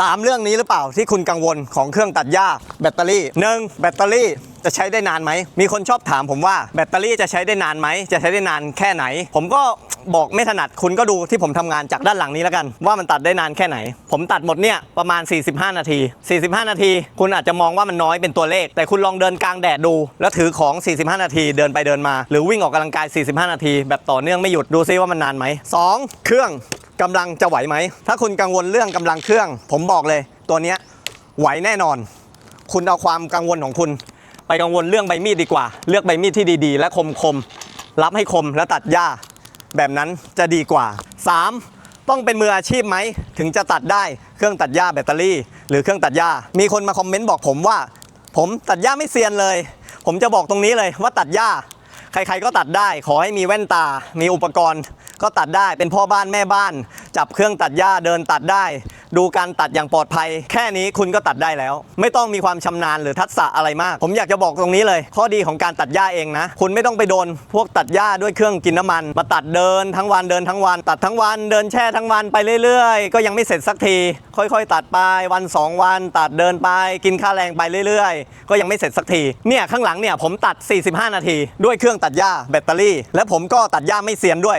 3 เรื่องนี้หรือเปล่าที่คุณกังวลของเครื่องตัดหญ้าแบตเตอรี่หนึ่งแบตเตอรี่จะใช้ได้นานไหม มีคนชอบถามผมว่าแบตเตอรี่จะใช้ได้นานไหม จะใช้ได้นานแค่ไหน ผมก็บอกไม่ถนัดคุณก็ดูที่ผมทำงานจากด้านหลังนี้แล้วกัน ว่ามันตัดได้นานแค่ไหน ผมตัดหมดเนี่ยประมาณ 45 นาที 45 นาที คุณอาจจะมองว่ามันน้อยเป็นตัวเลข แต่คุณลองเดินกลางแดดดู แล้วถือของ 45 นาทีเดินไปเดินมา หรือวิ่งออกกำลังกาย 45 นาที แบบต่อเนื่องไม่หยุดดูซิว่ามันนานไหมสองเครื่อง กำลังจะไหวไหม ถ้าคุณกังวลเรื่องกำลังเครื่อง ผมบอกเลย ตัวนี้ไหวแน่นอน คุณเอาความกังวลของคุณ ไปกังวลเรื่องใบมีดดีกว่า เลือกใบมีดที่ดีๆ และคมคมๆรับให้คมและตัดหญ้า แบบนั้นจะดีกว่า 3. ต้องเป็นมืออาชีพไหม ถึงจะตัดได้เครื่องตัดหญ้าแบตเตอรี่ หรือเครื่องตัดหญ้า มีคนมาคอมเมนต์บอกผมว่า ผมตัดหญ้าไม่เซียนเลย ผมจะบอกตรงนี้เลยว่าตัดหญ้า ใครๆก็ตัดได้ ขอให้มีแว่นตา มีอุปกรณ์ ก็ตัดได้เป็นพ่อบ้านแม่บ้าน จับเครื่องตัดหญ้าเดินตัดได้ ดูการตัดอย่างปลอดภัย แค่นี้คุณก็ตัดได้แล้ว ไม่ต้องมีความชำนาญหรือทักษะอะไรมาก ผมอยากจะบอกตรงนี้เลย ข้อดีของการตัดหญ้าเองนะ คุณไม่ต้องไปโดน พวกตัดหญ้าด้วยเครื่องกินน้ำมัน มาตัดเดินทั้งวันเดินทั้งวัน ตัดทั้งวันเดินแช่ทั้งวันไปเรื่อยๆ ก็ยังไม่เสร็จสักที ค่อยๆ ตัดไปวันสองวัน ตัดเดินไป กินค่าแรงไปเรื่อยๆ ก็ยังไม่เสร็จสักทีเนี่ยข้างหลังเนี่ยผมตัด 45 นาที ด้วยเครื่องตัดหญ้าแบตเตอรี่ และผมก็ตัดหญ้าไม่เซียนด้วย